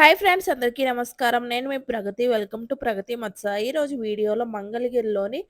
Hi friends అందరికీ నమస్కారం. నేను మీ ప్రగతి. వెల్కమ్ టు ప్రగతి మత్స. ఈరోజు వీడియోలో మంగళగిరిలోని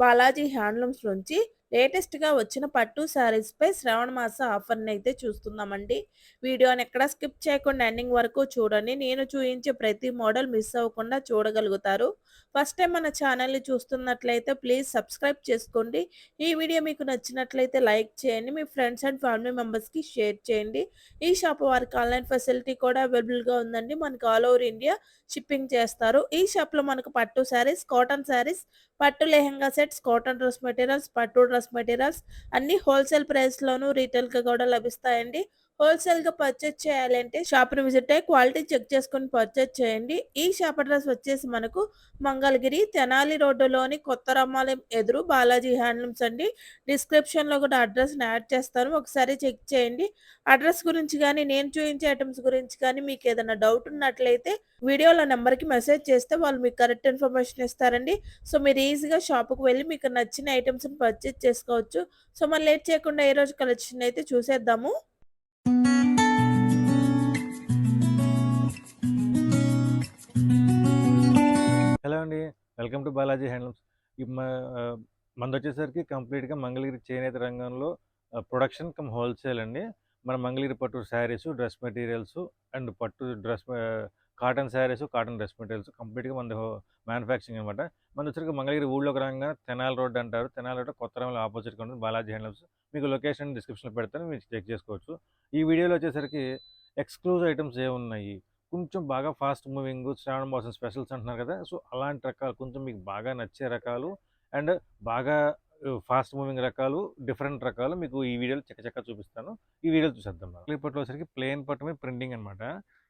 బాలాజీ హ్యాండ్లూమ్స్ నుంచి లేటెస్ట్గా వచ్చిన పట్టు శారీస్పై శ్రావణ మాస ఆఫర్ని అయితే చూస్తున్నామండి. వీడియోని ఎక్కడ స్కిప్ చేయకుండా ఎండింగ్ వరకు చూడండి. నేను చూపించే ప్రతి మోడల్ మిస్ అవ్వకుండా చూడగలుగుతారు. ఫస్ట్ టైం మన ఛానల్ని చూస్తున్నట్లయితే ప్లీజ్ సబ్స్క్రైబ్ చేసుకోండి. ఈ వీడియో మీకు నచ్చినట్లయితే లైక్ చేయండి. మీ ఫ్రెండ్స్ అండ్ ఫ్యామిలీ మెంబర్స్కి షేర్ చేయండి. ఈ షాప్ వారికి ఆన్లైన్ ఫెసిలిటీ కూడా అవైలబుల్గా ఉందండి. మనకు ఆల్ ఓవర్ ఇండియా షిప్పింగ్ చేస్తారు. ఈ షాప్లో మనకు పట్టు శారీస్ కాటన్ శారీస్ పట్టు lehenga sets cotton dress materials పట్టు డ్రెస్ మెటీరియల్స్ అన్ని హోల్సేల్ ప్రైస్లోనూ రీటైల్గా కూడా లభిస్తాయండి. హోల్సేల్గా పర్చేజ్ చేయాలంటే షాప్ని విజిట్ అయ్యి క్వాలిటీ చెక్ చేసుకొని పర్చేజ్ చేయండి. ఈ షాప్ అడ్రస్ వచ్చేసి మనకు మంగళగిరి తెనాలి రోడ్డులోని కొత్త రామాలయం ఎదురు బాలాజీ హ్యాండ్లూమ్స్ అండి. డిస్క్రిప్షన్లో కూడా అడ్రస్ని యాడ్ చేస్తాను. ఒకసారి చెక్ చేయండి. అడ్రస్ గురించి కానీ నేను చూపించే ఐటమ్స్ గురించి కానీ మీకు ఏదైనా డౌట్ ఉన్నట్లయితే వీడియోలో నెంబర్కి మెసేజ్ చేస్తే వాళ్ళు మీకు కరెక్ట్ ఇన్ఫర్మేషన్ ఇస్తారండి. సో మీరు ఈజీగా షాప్కి వెళ్ళి మీకు నచ్చిన ఐటమ్స్ని పర్చేజ్ చేసుకోవచ్చు. సో మనం లేట్ చేయకుండా ఏ రోజు కలెక్షన్ అయితే చూసేద్దాము. Welcome to Balaji handlooms. ఈ మనది వచ్చేసరికి కంప్లీట్గా మంగళగిరి చేనేత రంగంలో ప్రొడక్షన్ కమ్ హోల్సేల్ అండి. మన మంగళగిరి పట్టు శారీస్ డ్రెస్ మెటీరియల్స్ అండ్ పట్టు dress cotton sarees cotton dress materials కంప్లీట్గా మన మ్యానుఫ్యాక్చరింగ్ అనమాట మన వచ్చరికి మంగళగిరి ఊళ్ళోకి రాగానే తెనాల రోడ్ అంటారు. తెనాల రోడ్ కొత్త రంగంలో ఆపోజిట్గా ఉంటుంది బాలాజీ హ్యాండ్లూమ్స్. మీకు లొకేషన్ డిస్క్రిప్షన్లో పెడతాను మీరు చెక్ చేసుకోవచ్చు. ఈ వీడియోలో వచ్చేసరికి ఎక్స్క్లూజివ్ ఐటమ్స్ ఏమున్నాయి? కొంచెం బాగా ఫాస్ట్ మూవింగ్ శ్రావణ మాసం స్పెషల్స్ అంటున్నారు కదా! సో అలాంటి రకాలు కొంచెం మీకు బాగా నచ్చే రకాలు అండ్ బాగా ఫాస్ట్ మూవింగ్ రకాలు డిఫరెంట్ రకాలు మీకు ఈ వీడియోలో చక్కచక్క చూపిస్తాను. ఈ వీడియో చూసేద్దాం ఇప్పట్లో వచ్చేసరికి ప్లేన్ పట్టు మీద ప్రింటింగ్ అనమాట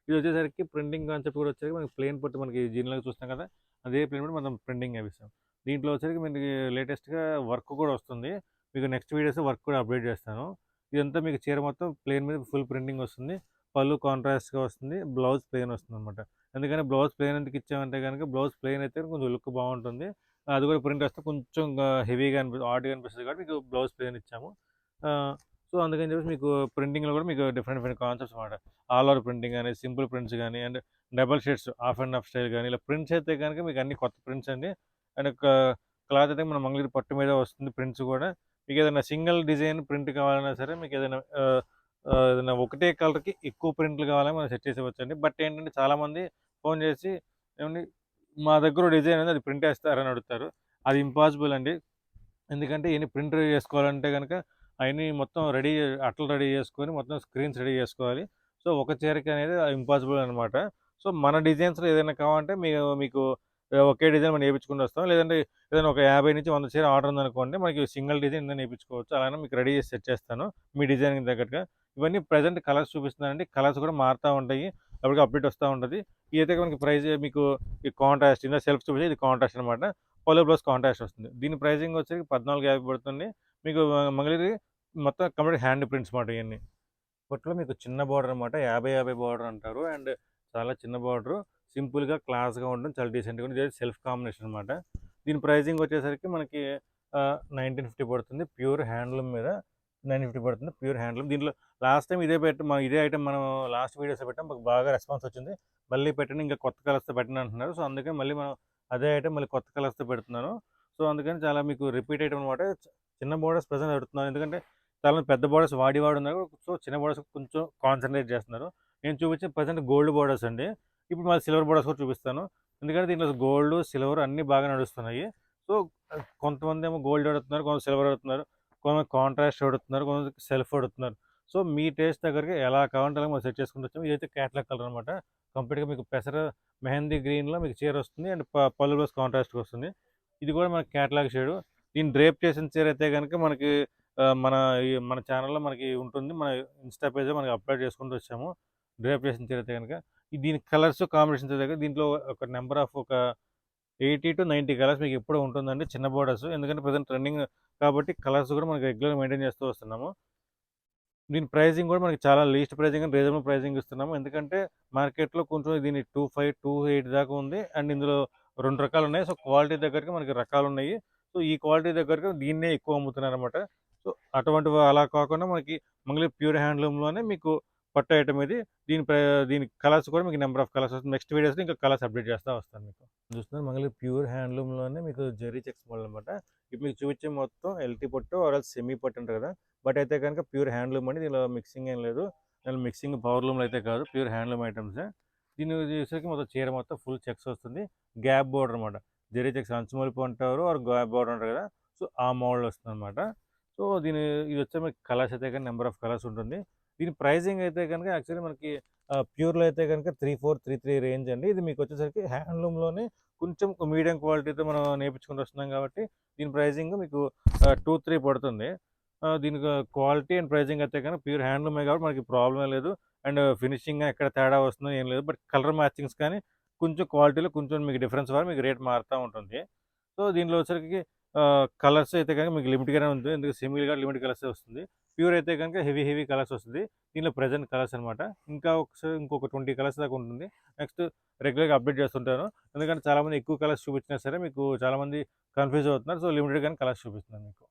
ఇది వచ్చేసరికి ప్రింటింగ్ కాన్సెప్ట్ కూడా వచ్చేసరికి మనకి ప్లేన్ పట్టు మనకి జీన్లో చూస్తాం కదా! అదే ప్లేన్ పట్టు మనం ప్రింటింగ్ అవిస్తాం దీంట్లో వచ్చేసరికి మనకి లేటెస్ట్గా వర్క్ కూడా వస్తుంది. మీకు నెక్స్ట్ వీడియోస్ వర్క్ కూడా అప్డేట్ చేస్తాను. ఇదంతా మీకు చీర మొత్తం ప్లేన్ మీద ఫుల్ ప్రింటింగ్ వస్తుంది. పళ్ళు కాంట్రాస్ట్గా వస్తుంది బ్లౌజ్ ప్లెయిన్ వస్తుంది అనమాట ఎందుకంటే బ్లౌజ్ ప్లెయిన్ ఎందుకు ఇచ్చామంటే కనుక బ్లౌజ్ ప్లెయిన్ అయితే కొంచెం లుక్ బాగుంటుంది. అది కూడా ప్రింట్ వస్తే కొంచెం హెవీగా అనిపిస్తుంది ఆడ్గా అనిపిస్తుంది కాబట్టి మీకు బ్లౌజ్ ప్లెయిన్ ఇచ్చాము. సో అందుకని చెప్పేసి మీకు ప్రింటింగ్లో కూడా మీకు డిఫరెంట్ డిఫరెంట్ కాన్సెప్ట్స్ అనమాట ఆల్ ఓవర్ ప్రింటింగ్ కానీ సింపుల్ ప్రింట్స్ కానీ and double shades of and of style కానీ ఇలా ప్రింట్స్ అయితే కనుక మీకు అన్ని కొత్త ప్రింట్స్ అండి. అండ్ క్లాత్ అయితే మన మంగళగిరి పట్టు మీద వస్తుంది ప్రింట్స్ కూడా. మీకు ఏదైనా సింగిల్ డిజైన్ ప్రింట్ కావాలన్నా సరే మీకు ఏదైనా ఏదైనా ఒకటే కలర్కి ఎక్కువ ప్రింట్లు కావాలని మనం సెట్ చేసి వచ్చండి బట్ ఏంటంటే చాలామంది ఫోన్ చేసి ఏమండి మా దగ్గర డిజైన్ ఉంది అది ప్రింట్ వేస్తారని అడుగుతారు. అది ఇంపాసిబుల్ అండి. ఎందుకంటే ఇవన్నీ ప్రింట్ చేసుకోవాలంటే కనుక అవన్నీ మొత్తం రెడీ అట్లు రెడీ చేసుకొని మొత్తం స్క్రీన్స్ రెడీ చేసుకోవాలి. సో ఒక చీరకి అనేది ఇంపాసిబుల్ అనమాట సో మన డిజైన్స్లో ఏదైనా కావాలంటే మీకు మీకు ఒకే డిజైన్ మనం వేయించుకుంటూ వస్తాం. లేదంటే ఏదైనా ఒక యాభై నుంచి వంద చీర ఆర్డర్ ఉందనుకోండి మనకి సింగిల్ డిజైన్ నేను వేయించుకోవచ్చు అలానే మీకు రెడీ చేసి సెట్ చేస్తాను మీ డిజైన్కి తగ్గట్టుగా. ఇవన్నీ ప్రజెంట్ కలర్స్ చూపిస్తున్నానండి. కలర్స్ కూడా మారుతూ ఉంటాయి. అప్పటికి అప్డేట్ వస్తూ ఉంటుంది. ఇదైతే మనకి ప్రైస్ మీకు ఈ కాంట్రాస్ట్ ఇందా సెల్ఫ్ చూపించి ఇది కాంట్రాస్ట్ అనమాట పోలో ప్లస్ కాంట్రాస్ట్ వస్తుంది. దీని ప్రైసింగ్ వచ్చేసి పద్నాలుగు యాభై పడుతుంది. మీకు మంగళగిరి మొత్తం కంప్లీట్ హ్యాండ్ ప్రింట్స్ మాట ఇవన్నీ పొట్టులో మీకు చిన్న బార్డర్ అనమాట యాభై యాభై బార్డర్ అంటారు. అండ్ చాలా చిన్న బార్డరు. సింపుల్గా క్లాస్గా ఉండడం చాలా డీసెంట్గా ఉంటుంది ఇది సెల్ఫ్ కాంబినేషన్ అనమాట దీని ప్రైజింగ్ వచ్చేసరికి మనకి నైన్టీన్ ఫిఫ్టీ పడుతుంది. ప్యూర్ హ్యాండ్లూమ్ మీద నైన్ ఫిఫ్టీ పడుతుంది. Pure handloom. దీంట్లో లాస్ట్ టైం ఇదే పెట్ట మనం ఇదే ఐటమ్ మనం లాస్ట్ వీడియోస్ పెట్టాం. మాకు బాగా రెస్పాన్స్ వచ్చింది. మళ్ళీ పెట్టండి ఇంకా కొత్త కలర్స్తో పెట్టండి అంటున్నారు. సో అందుకని మళ్ళీ మనం అదే ఐటమ్ మళ్ళీ కొత్త కలర్స్తో పెడుతున్నాను. సో అందుకని చాలా మీకు రిపీట్ ఐటమ్ అనమాట చిన్న బోర్డర్స్ ప్రజెంట్ పెడుతున్నాను ఎందుకంటే చాలా పెద్ద బోర్డర్స్ వాడి వాడున్నారు. సో చిన్న బోర్డర్స్ కొంచెం కాన్సన్ట్రేట్ చేస్తున్నారు. నేను చూపించిన ప్రజెంట్ గోల్డ్ బోర్డర్స్ అండి. ఇప్పుడు మళ్ళీ సిల్వర్ బోర్డర్స్ కూడా చూపిస్తాను. ఎందుకంటే దీంట్లో గోల్డ్ సిల్వర్ అన్నీ బాగా నడుస్తున్నాయి. సో కొంతమంది ఏమో గోల్డ్ అడుగుతున్నారు కొంత సిల్వర్ అడుగుతున్నారు కొంతమంది కాంట్రాస్ట్ అడుగుతున్నారు కొంతమంది సెల్ఫ్ అడుగుతున్నారు సో మీ టేస్ట్ దగ్గరికి ఎలా కావాలంటే అలా మనం సెట్ చేసుకుంటూ వచ్చాము. ఇదైతే క్యాట్లాగ్ కలర్ అనమాట కంప్లీట్గా మీకు పెసర మెహందీ గ్రీన్లో మీకు చీర వస్తుంది అండ్ ప- పళ్ళు ప్లస్ కాంట్రాస్ట్ వస్తుంది. ఇది కూడా మనకి క్యాట్లాగ్ షేడు. దీన్ని డ్రేప్ చేసిన చీర అయితే కనుక మనకి మన ఈ మన ఛానల్లో మనకి ఉంటుంది. మన ఇన్స్టా పేజ్లో మనకి అప్లోడ్ చేసుకుంటూ వచ్చాము. డ్రేప్ చేసిన చీర అయితే కనుక దీని కలర్స్ కాంబినేషన్స్ దగ్గర దీంట్లో ఒక నెంబర్ ఆఫ్ ఒక ఎయిటీ టు నైంటీ కలర్స్ మీకు ఎప్పుడు ఉంటుందండి చిన్న బోర్డర్స్. ఎందుకంటే ప్రజెంట్ ట్రెండింగ్ కాబట్టి కలర్స్ కూడా మనకి రెగ్యులర్ మెయింటైన్ చేస్తూ వస్తున్నాము. దీని ప్రైజింగ్ కూడా మనకి చాలా least pricing and reasonable pricing ఇస్తున్నాము. ఎందుకంటే మార్కెట్లో కొంచెం దీని టూ ఫైవ్ టూ ఎయిట్ దాకా ఉంది. అండ్ ఇందులో రెండు రకాలు ఉన్నాయి. సో క్వాలిటీ దగ్గరికి మనకి రకాలు ఉన్నాయి. సో ఈ క్వాలిటీ దగ్గరికి దీన్నే ఎక్కువ అమ్ముతున్నారు అనమాట సో అటువంటి అలా కాకుండా మనకి మంగళ ప్యూర్ హ్యాండ్లూమ్లోనే మీకు పట్టు ఐటమ్ ఇది. దీని ప్ర దీని కలర్స్ కూడా మీకు నెంబర్ ఆఫ్ కలర్స్ వస్తుంది. నెక్స్ట్ వీడియోస్లో ఇంకా కలర్స్ అప్డేట్ చేస్తూ వస్తాను మీకు. చూస్తున్నారు మంగళగిరి ప్యూర్ హ్యాండ్లూమ్లోనే మీకు జరీ చెక్స్ మోడల్ అనమాట ఇప్పుడు మీకు చూపించే మొత్తం ఎల్టీ పట్టు ఆర్ సెమీ పట్టు అంటారు కదా. బట్ అయితే కనుక ప్యూర్ హ్యాండ్లూమ్ అండి. దీనిలో మిక్సింగ్ ఏం లేదు. దానిలో మిక్సింగ్ పవర్ లూమ్లో అయితే కాదు. Pure handloom items. దీని చూసేసరికి మొత్తం చీర మొత్తం ఫుల్ చెక్స్ వస్తుంది. గ్యాప్ బోర్డర్ అనమాట జరీ చెక్స్ అంచుమలుపు అంటారు ఆర్ గ్యాప్ బోర్డర్ అంటారు కదా. సో ఆ మోడల్ వస్తుంది అనమాట సో దీని ఇది వచ్చే మనకి కలర్స్ అయితే కానీ నెంబర్ ఆఫ్ కలర్స్ ఉంటుంది. దీని ప్రైజింగ్ అయితే కనుక యాక్చువల్లీ మనకి ప్యూర్లో అయితే కనుక three four three three range అండి. ఇది మీకు వచ్చేసరికి హ్యాండ్లూమ్లోనే కొంచెం మీడియం క్వాలిటీతో మనం నేర్పించుకుంటూ వస్తున్నాం కాబట్టి దీని ప్రైజింగ్ మీకు టూ త్రీ పడుతుంది. దీనికి క్వాలిటీ అండ్ ప్రైజింగ్ అయితే కనుక ప్యూర్ హ్యాండ్లూమే కాబట్టి మనకి ప్రాబ్లం లేదు. అండ్ ఫినిషింగ్ ఎక్కడ తేడా వస్తుందో ఏం లేదు. బట్ కలర్ మ్యాచింగ్స్ కానీ కొంచెం క్వాలిటీలో కొంచెం మీకు డిఫరెన్స్ వల్ల మీకు రేట్ మారుతూ ఉంటుంది. సో దీనిలో వచ్చరికి కలర్స్ అయితే కనుక మీకు లిమిట్గానే ఉంటుంది ఎందుకంటే సింగిల్గా లిమిట్ కలర్స్ వస్తుంది. ప్యూర్ అయితే కనుక హెవీ హెవీ కలర్స్ వస్తుంది. దీనిలో ప్రజెంట్ కలర్స్ అనమాట ఇంకా ఒకసారి ఇంకొక ట్వంటీ కలర్స్ దాకా ఉంటుంది. నెక్స్ట్ రెగ్యులర్గా అప్డేట్ చేస్తుంటాను. ఎందుకంటే చాలామంది ఎక్కువ కలర్స్ చూపించినా సరే మీకు చాలామంది కన్ఫ్యూజ్ అవుతున్నారు. సో లిమిటెడ్ కానీ కలర్స్ చూపిస్తున్నాను మీకు.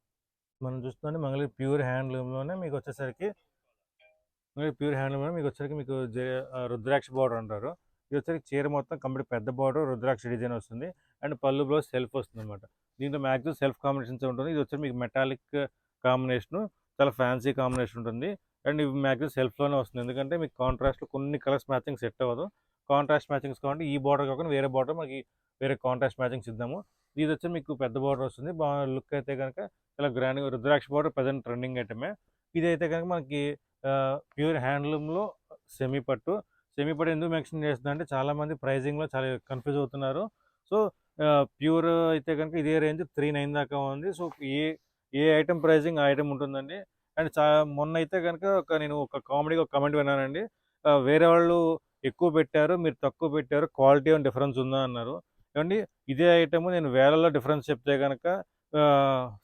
మనం చూస్తుంటే మంగళగిరి ప్యూర్ హ్యాండ్లూమ్లోనే మీకు వచ్చేసరికి మంగళగిరి ప్యూర్ హ్యాండ్లూమ్లో మీకు వచ్చేసరికి మీకు జే- రుద్రాక్ష బార్డర్ అంటారు. ఇది వచ్చేసరికి చీర మొత్తం కంప్లీట్ పెద్ద బార్డర్ రుద్రాక్ష డిజైన్ వస్తుంది. అండ్ పళ్ళు బ్లౌజ్ సెల్ఫ్ వస్తుంది అనమాట దీంట్లో మ్యాక్సిమం సెల్ఫ్ కాంబినేషన్స్ ఉంటుంది ఇది వచ్చి మీకు మెటాలిక్ కాంబినేషన్ చాలా ఫ్యాన్సీ కాంబినేషన్ ఉంటుంది. అండ్ ఇవి మ్యాక్సిమం సెల్ఫ్లోనే వస్తుంది ఎందుకంటే మీకు కాంట్రాస్ట్లో కొన్ని కలర్స్ మ్యాచింగ్ సెట్ అవ్వదు. కాంట్రాస్ట్ మ్యాచింగ్స్ కావాలంటే ఈ బార్డర్ కాకుండా వేరే బార్డర్ మనకి వేరే కాంట్రాస్ట్ మ్యాచింగ్స్ ఇద్దాము. ఇది వచ్చి మీకు పెద్ద బార్డర్ వస్తుంది. బాగా లుక్ అయితే కనుక చాలా గ్రాండ్గా రుద్రాక్ష బార్డర్ ప్రజెంట్ ట్రెండింగ్ ఐటమే. ఇది అయితే కనుక మనకి ప్యూర్ హ్యాండ్లూమ్లో సెమీ పట్టు. సెమీ పట్టు ఎందుకు మెన్షన్ చేస్తుందంటే చాలామంది ప్రైజింగ్లో చాలా కన్ఫ్యూజ్ అవుతున్నారు. సో ప్యూర్ అయితే కనుక ఇదే రేంజ్ త్రీ నైన్ దాకా ఉంది. సో ఏ ఏ ఐటమ్ ప్రైజింగ్ ఆ ఐటమ్ ఉంటుందండి. అండ్ చా మొన్న అయితే కనుక ఒక నేను ఒక కామెడీగా ఒక కమెంట్ విన్నానండి. వేరే వాళ్ళు ఎక్కువ పెట్టారు మీరు తక్కువ పెట్టారు క్వాలిటీ ఏమైనా డిఫరెన్స్ ఉందా అన్నారు. ఏమండి ఇదే ఐటమ్ నేను వేలలో డిఫరెన్స్ చెప్తే కనుక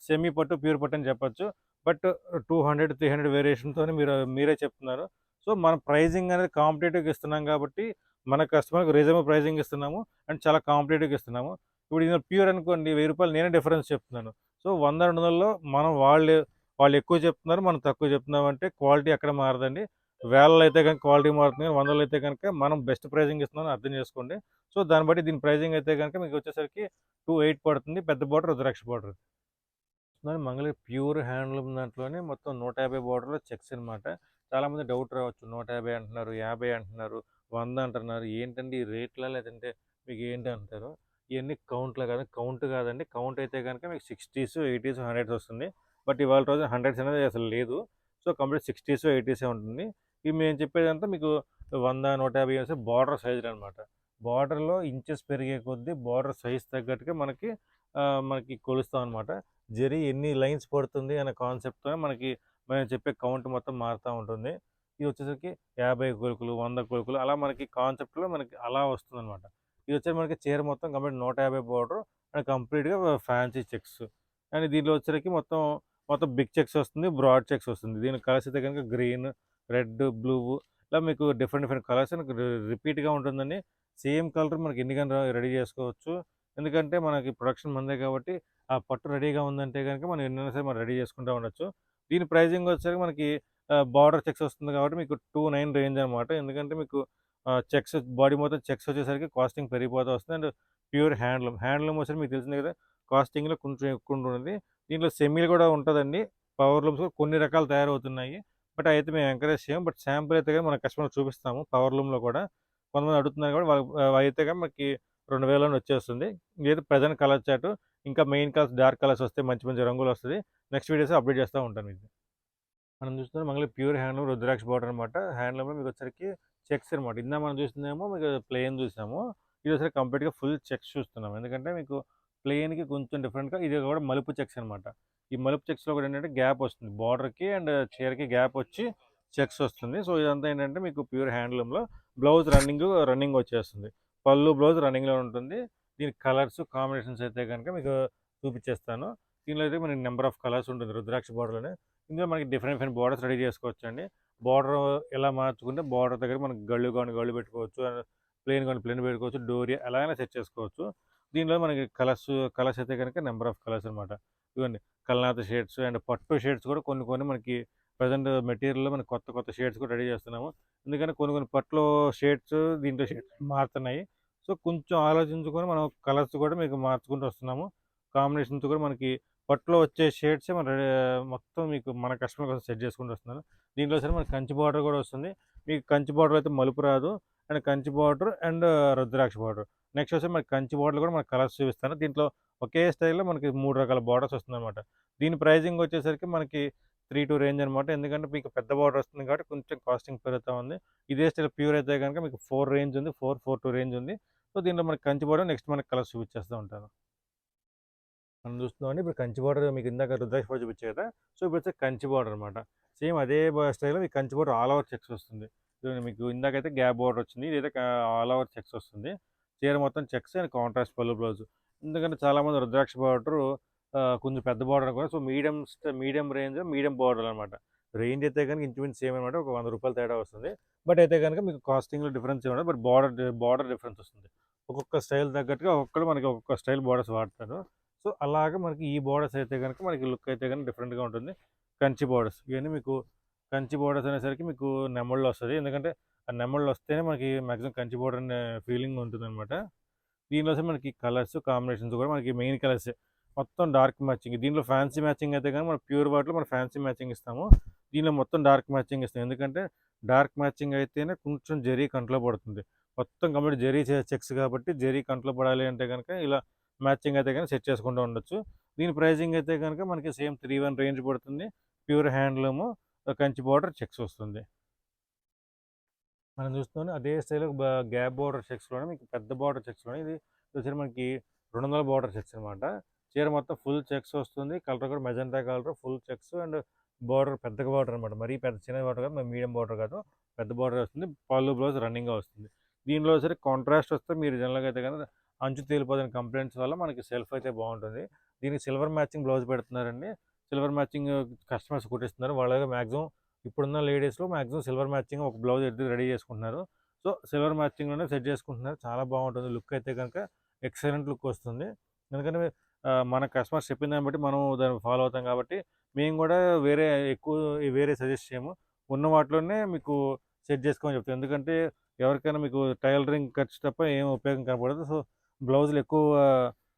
సెమీ పట్టు ప్యూర్ పట్టు అని చెప్పొచ్చు. But two hundred three hundred వేరియేషన్తో మీరు మీరే చెప్తున్నారు. సో మనం ప్రైజింగ్ అనేది కాంపిటేటివ్గా ఇస్తున్నాం కాబట్టి మన కస్టమర్కి రీజనబుల్ ప్రైజింగ్ ఇస్తున్నాము అండ్ చాలా కాంపిటేటివ్గా ఇస్తున్నాము. ఇప్పుడు ఇది ప్యూర్ అనుకోండి వెయ్యి రూపాయలు నేనే డిఫరెన్స్ చెప్తున్నాను. సో వంద రెండు వందల్లో మనం వాళ్ళు వాళ్ళు ఎక్కువ చెప్తున్నారు మనం తక్కువ చెప్తున్నాం అంటే క్వాలిటీ ఎక్కడ మారదండి. వేలలో అయితే కనుక క్వాలిటీ మారుతుంది వందలు అయితే కనుక మనం బెస్ట్ ప్రైజింగ్ ఇస్తున్నాం అర్థం చేసుకోండి. సో దాన్ని బట్టి దీని ప్రైజింగ్ అయితే కనుక మీకు వచ్చేసరికి టూ ఎయిట్ పడుతుంది పెద్ద బార్డర్ రుద్రాక్ష బార్డర్ మంగళ ప్యూర్ హ్యాండ్లూమ్ దాంట్లోనే మొత్తం నూట యాభై బార్డర్లో చెక్స్ అనమాట చాలామంది డౌట్ రావచ్చు నూట యాభై అంటున్నారు యాభై అంటున్నారు. వంద అంటున్నారు. ఏంటండి ఈ రేట్లా? లేదంటే మీకు ఏంటి అంటారు? ఇవన్నీ కౌంట్లో కాదు. కౌంట్ కాదండి. కౌంట్ అయితే కనుక మీకు సిక్స్టీస్ ఎయిటీస్ హండ్రెడ్స్ వస్తుంది. బట్ ఇవాళ రోజు హండ్రెడ్స్ అనేది అసలు లేదు. సో కంప్లీట్ సిక్స్టీస్ ఎయిటీసే ఉంటుంది. ఇవి మేము చెప్పేదంతా మీకు వంద నూట యాభై వేసే బార్డర్ సైజులు అనమాట బార్డర్లో ఇంచెస్ పెరిగే కొద్దీ బార్డర్ సైజ్ తగ్గట్టుగా మనకి మనకి కొలుస్తాం అనమాట జరీ ఎన్ని లైన్స్ పడుతుంది అనే కాన్సెప్ట్తో మనకి మనం చెప్పే కౌంట్ మొత్తం మారుతూ ఉంటుంది. ఇది వచ్చేసరికి యాభై కొలుకులు వంద కొలుకులు అలా మనకి కాన్సెప్ట్లో మనకి అలా వస్తుంది అనమాట ఇది వచ్చేసి మనకి చీర మొత్తం కంప్లీట్ నూట యాభై బార్డర్ అండ్ కంప్లీట్గా ఫ్యాన్సీ చెక్స్ అండ్ దీనిలో వచ్చేసరికి మొత్తం మొత్తం బిగ్ చెక్స్ వస్తుంది బ్రాడ్ చెక్స్ వస్తుంది. దీని కలర్స్ అయితే కనుక గ్రీన్ రెడ్ బ్లూ ఇలా మీకు డిఫరెంట్ డిఫరెంట్ కలర్స్ రిపీట్గా ఉంటుందండి. సేమ్ కలర్ మనకి ఎన్నికైనా రెడీ చేసుకోవచ్చు. ఎందుకంటే మనకి ప్రొడక్షన్ మందే కాబట్టి ఆ పట్టు రెడీగా ఉందంటే కనుక మనం ఎన్నైనా సరే మనం రెడీ చేసుకుంటూ ఉండొచ్చు. దీని ప్రైజింగ్ వచ్చేసరికి మనకి బార్డర్ చెక్స్ వస్తుంది కాబట్టి మీకు టూ నైన్ రేంజ్ అనమాట. ఎందుకంటే మీకు చెక్స్ బాడీ మొత్తం చెక్స్ వచ్చేసరికి కాస్టింగ్ పెరిగిపోతూ వస్తుంది. అండ్ ప్యూర్ హ్యాండ్లూమ్ హ్యాండ్లూమ్ వచ్చేసరికి మీకు తెలిసింది కదా కాస్టింగ్లో కొంచెం ఎక్కువ ఉంటుంది దీంట్లో సెమీలు కూడా ఉంటుందండి. పవర్ లూమ్స్ కూడా కొన్ని రకాలు తయారవుతున్నాయి. బట్ అయితే మేము ఎంకరేజ్ చేయం. బట్ శాంపుల్ అయితే కానీ మన కస్టమర్ చూపిస్తాము పవర్ లూమ్లో కూడా. కొంతమంది అడుగుతున్నారు కాబట్టి వాళ్ళు అయితే కానీ మనకి రెండు వేలలో వచ్చేస్తుంది. ఇదైతే ప్రజెంట్ కలర్ చాటు. ఇంకా మెయిన్ కలర్స్ డార్క్ కలర్స్ వస్తే మంచి మంచి రంగులు వస్తుంది. నెక్స్ట్ వీడియోస్ అప్డేట్ చేస్తూ ఉంటాను ఇది మనం చూస్తున్నాం మంగళ ప్యూర్ హ్యాండ్లూమ్ రుద్రాక్ష బార్డర్ అనమాట హ్యాండ్లూమ్ మీకు వచ్చరికి చెక్స్ అనమాట ఇందా మనం చూస్తుందేమో మీకు ప్లెయిన్ చూసాము. ఇది వచ్చరికి కంప్లీట్గా ఫుల్ చెక్స్ చూస్తున్నాం. ఎందుకంటే మీకు ప్లెయిన్కి కొంచెం డిఫరెంట్గా ఇది కూడా మలుపు చెక్స్ అనమాట ఈ మలుపు చెక్స్లో కూడా ఏంటంటే గ్యాప్ వస్తుంది. బార్డర్కి అండ్ చీరకి గ్యాప్ వచ్చి చెక్స్ వస్తుంది. సో ఇదంతా ఏంటంటే మీకు ప్యూర్ హ్యాండ్లూమ్లో బ్లౌజ్ రన్నింగ్ రన్నింగ్ వచ్చేస్తుంది. పళ్ళు బ్లౌజ్ రన్నింగ్లో ఉంటుంది. దీని కలర్స్ కాంబినేషన్స్ అయితే కనుక మీకు చూపించేస్తాను దీనిలో అయితే మనకి నెంబర్ ఆఫ్ కలర్స్ ఉంటుంది. రుద్రాక్ష బార్డర్లోనే ఇందులో మనకి డిఫరెంట్ డిఫరెంట్ బార్డర్స్ రెడీ చేసుకోవచ్చు అండి బార్డర్ ఎలా మార్చుకుంటే బార్డర్ దగ్గర మనకి గళ్ళు కానీ గళ్ళు పెట్టుకోవచ్చు. ప్లేన్ కానీ ప్లేన్ పెట్టుకోవచ్చు. డోరియా ఎలాగైనా సెట్ చేసుకోవచ్చు. దీనిలో మనకి కలర్స్ కలర్స్ అయితే కనుక నెంబర్ ఆఫ్ కలర్స్ అనమాట ఇవన్నీ కల్నాథ షేడ్స్ అండ్ పట్టు షేడ్స్ కూడా కొన్ని కొన్ని మనకి ప్రజెంట్ మెటీరియల్‌లో మనకి కొత్త కొత్త షేడ్స్ కూడా రెడీ చేస్తున్నాము. ఎందుకంటే కొన్ని కొన్ని పట్టులో షేడ్స్ దీంట్లో షేడ్స్ మారుతున్నాయి. సో, కొంచెం ఆలోచించుకొని మనం కలర్స్ కూడా మీకు మార్చుకుంటూ వస్తున్నాము. కాంబినేషన్స్ కూడా మనకి పట్టులో వచ్చే షేడ్సే మన మొత్తం మీకు మన కస్టమర్ కోసం సెట్ చేసుకుంటూ వస్తున్నారు దీంట్లో సరే మనకి కంచి బార్డర్ కూడా వస్తుంది. మీకు కంచి బార్డర్ అయితే మలుపు రాదు. And Kanchi border and rudraksha border. Next వచ్చి మనకి కంచి బార్డర్‌లో కూడా మనకి కలర్స్ చూపిస్తాను. దీంట్లో ఒకే స్టైల్‌లో మనకి మూడు రకాల బార్డర్స్ వస్తుందన్నమాట. దీని ప్రైజింగ్ వచ్చేసరికి మనకి 3,2 రేంజ్ అనమాట. ఎందుకంటే మీకు పెద్ద బార్డర్ వస్తుంది కాబట్టి కొంచెం కాస్టింగ్ పెరుగుతూ ఉంది. ఇదే స్టైల్ ప్యూర్ అయితే కనుక మీకు ఫోర్ రేంజ్ ఉంది. 4, 4,2 రేంజ్ ఉంది. సో, దీంట్లో మనకి కంచి బార్డర్ నెక్స్ట్ మనకి కలర్స్ చూపించేస్తూ ఉంటాను. మనం చూస్తున్నామండి ఇప్పుడు కంచి బార్డర్ మీకు ఇందాక రుద్రాక్ష బార్డర్ చూపించే కదా! సో, ఇప్పుడు వచ్చే కంచి బార్డర్ అనమాట. సేమ్ అదే స్టైల్‌లో మీకు Kanchi border all over checks వస్తుంది. మీకు ఇందాకైతే గ్యాప్ బార్డర్ వచ్చింది. ఇదైతే ఆల్ ఓవర్ చెక్స్ వస్తుంది. చీర మొత్తం చెక్స్ అండ్ కాంట్రాస్ట్ పళ్ళు బ్లౌజ్. ఎందుకంటే చాలామంది రుద్రాక్ష బార్డరు కొంచెం పెద్ద బార్డర్ కూడా so, medium medium range, medium border అనమాట. రేంజ్ అయితే కనుక ఇంచుమించు సేమ్ అనమాట. ఒక వంద రూపాయలు తేడా వస్తుంది. బట్ అయితే కనుక మీకు కాస్టింగ్‌లో డిఫరెన్స్ ఏమన్నా బట్ బార్డర్ డి బార్డర్ డిఫరెన్స్ వస్తుంది. ఒక్కొక్క స్టైల్ తగ్గట్టుగా ఒక్కొక్కరు మనకి ఒక్కొక్క స్టైల్ బార్డర్స్ వాడతారు. సో, అలాగా మనకి ఈ బోర్డర్స్ అయితే గనుక మనకి లుక్ అయితే కనుక డిఫరెంట్‌గా ఉంటుంది. కంచి బోర్డర్స్ ఇవన్నీ మీకు కంచి బోర్డర్స్ అనేసరికి మీకు నెమళ్ళు వస్తుంది ఎందుకంటే ఆ నెమళ్ళు వస్తేనే మనకి మ్యాక్సిమం కంచి బోర్డర్ అనే ఫీలింగ్ ఉంటుందనమాట. దీనిలో మనకి కలర్స్, కాంబినేషన్స్ కూడా మనకి మెయిన్ కలర్స్ మొత్తం డార్క్ మ్యాచింగ్. దీనిలో ఫ్యాన్సీ మ్యాచింగ్ అయితే గనుక మనం ప్యూర్ వాటిలో మనం ఫ్యాన్సీ మ్యాచింగ్ ఇస్తాము. దీనిలో మొత్తం డార్క్ మ్యాచింగ్ ఇస్తాం. ఎందుకంటే డార్క్ మ్యాచింగ్ అయితేనే కొంచెం జరీ కంట్లో పడుతుంది. మొత్తం కంప్లీట్ జరీ చెక్స్ కాబట్టి జరీ కంట్లో పడాలి అంటే కనుక ఇలా మ్యాచింగ్ అయితే కానీ సెట్ చేసుకుంటూ ఉండొచ్చు. దీని ప్రైజింగ్ అయితే కనుక మనకి సేమ్ 3,1 రేంజ్ పడుతుంది. Pure handloom Kanchi border checks వస్తుంది. మనం చూస్తున్నాం అదే స్టైల్‌లో గ్యాప్ బార్డర్ చెక్స్‌లోనే మీకు పెద్ద బార్డర్ చెక్స్‌లోనే ఇది వచ్చేసరికి మనకి 200 బార్డర్ చెక్స్ అనమాట. చీర మొత్తం ఫుల్ చెక్స్ వస్తుంది. కలర్ కూడా magenta colour full checks and border పెద్దగా బార్డర్ అనమాట. మరీ పెద్ద చిన్న బార్డర్ కాదు. మీడియం బార్డర్ కాదు. పెద్ద బార్డర్ వస్తుంది. పళ్ళు బ్లౌజ్ రన్నింగ్‌గా వస్తుంది. దీనిలో సరే కాంట్రాస్ట్ వస్తే మీరు జనరల్‌గా అయితే కనుక అంచు తేలిపోతున్న కంప్లైంట్స్ వల్ల మనకి సెల్ఫ్ అయితే బాగుంటుంది. దీనికి సిల్వర్ మ్యాచింగ్ బ్లౌజ్ పెడుతున్నారండి. సిల్వర్ మ్యాచింగ్ కస్టమర్స్ కుట్టిస్తున్నారు. వాళ్ళ మ్యాక్సిమం ఇప్పుడున్న లేడీస్‌లో మ్యాక్సిమం సిల్వర్ మ్యాచింగ్ ఒక బ్లౌజ్ అయితే రెడీ చేసుకుంటున్నారు. సో, సిల్వర్ మ్యాచింగ్‌లోనే సెట్ చేసుకుంటున్నారు. చాలా బాగుంటుంది. లుక్ అయితే కనుక ఎక్సలెంట్ లుక్ వస్తుంది. ఎందుకంటే మన కస్టమర్స్ చెప్పిన దాన్ని బట్టి మనం దాన్ని ఫాలో అవుతాం కాబట్టి మేము కూడా వేరే ఎక్కువ వేరే సజెస్ట్ చేయము. ఉన్న వాటిలోనే మీకు సెట్ చేసుకోమని చెప్తాం. ఎందుకంటే ఎవరికైనా మీకు టైలరింగ్ ఖర్చు తప్ప ఏం ఉపయోగం కనపడదు. సో, బ్లౌజులు ఎక్కువ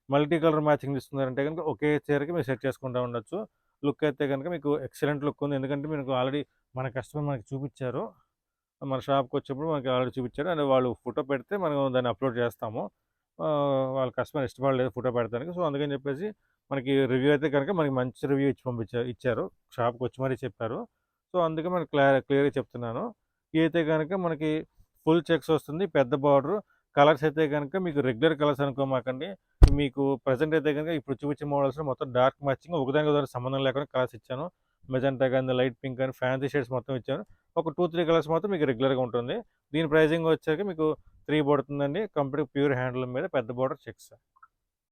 మల్టీ కలర్ మ్యాచింగ్ ఇస్తున్నారంటే కనుక ఒకే చీరకి మీరు సెట్ చేసుకుంటూ ఉండొచ్చు. లుక్ అయితే కనుక మీకు ఎక్సలెంట్ లుక్ ఉంది. ఎందుకంటే మీకు ఆల్రెడీ మన కస్టమర్ మనకి చూపించారు మన షాప్‌కి వచ్చినప్పుడు మనకి ఆల్రెడీ చూపించారు అండ్ వాళ్ళు ఫోటో పెడితే మనం దాన్ని అప్లోడ్ చేస్తాము. వాళ్ళ కస్టమర్ ఇష్టపడలేదు ఫోటో పెడతానికి. సో, అందుకని చెప్పేసి మనకి రివ్యూ అయితే కనుక మనకి మంచి రివ్యూ ఇచ్చి పంపించారు ఇచ్చారు. షాప్‌కి వచ్చి మరీ చెప్పారు. సో, అందుకే మనకి క్లియర్ క్లియర్‌గా చెప్తున్నాను. అయితే కనుక మనకి ఫుల్ చెక్స్ వస్తుంది. పెద్ద బార్డరు. కలర్స్ అయితే గనుక మీకు రెగ్యులర్ కలర్స్ అనుకోమాకండి. మీకు ప్రెజెంట్ అయితే కనుక ఇప్పుడు చూపించిన మోడల్స్ మొత్తం డార్క్ మ్యాచింగ్ ఒకదానికి ఒకదానికి సంబంధం లేకుండా కలర్స్ ఇచ్చాను. మెజెంటా కానీ లైట్ పింక్ అని ఫ్యాన్సీ షేడ్స్ మొత్తం ఇచ్చాను. ఒక 2, 3 కలర్స్ మాత్రం మీకు రెగ్యులర్‌గా ఉంటుంది. దీని ప్రైజింగ్ వచ్చాక మీకు త్రీ పడుతుందండి. కంప్లీట్ ప్యూర్ హ్యాండ్లూమ్ మీద పెద్ద బార్డర్ చెక్స్.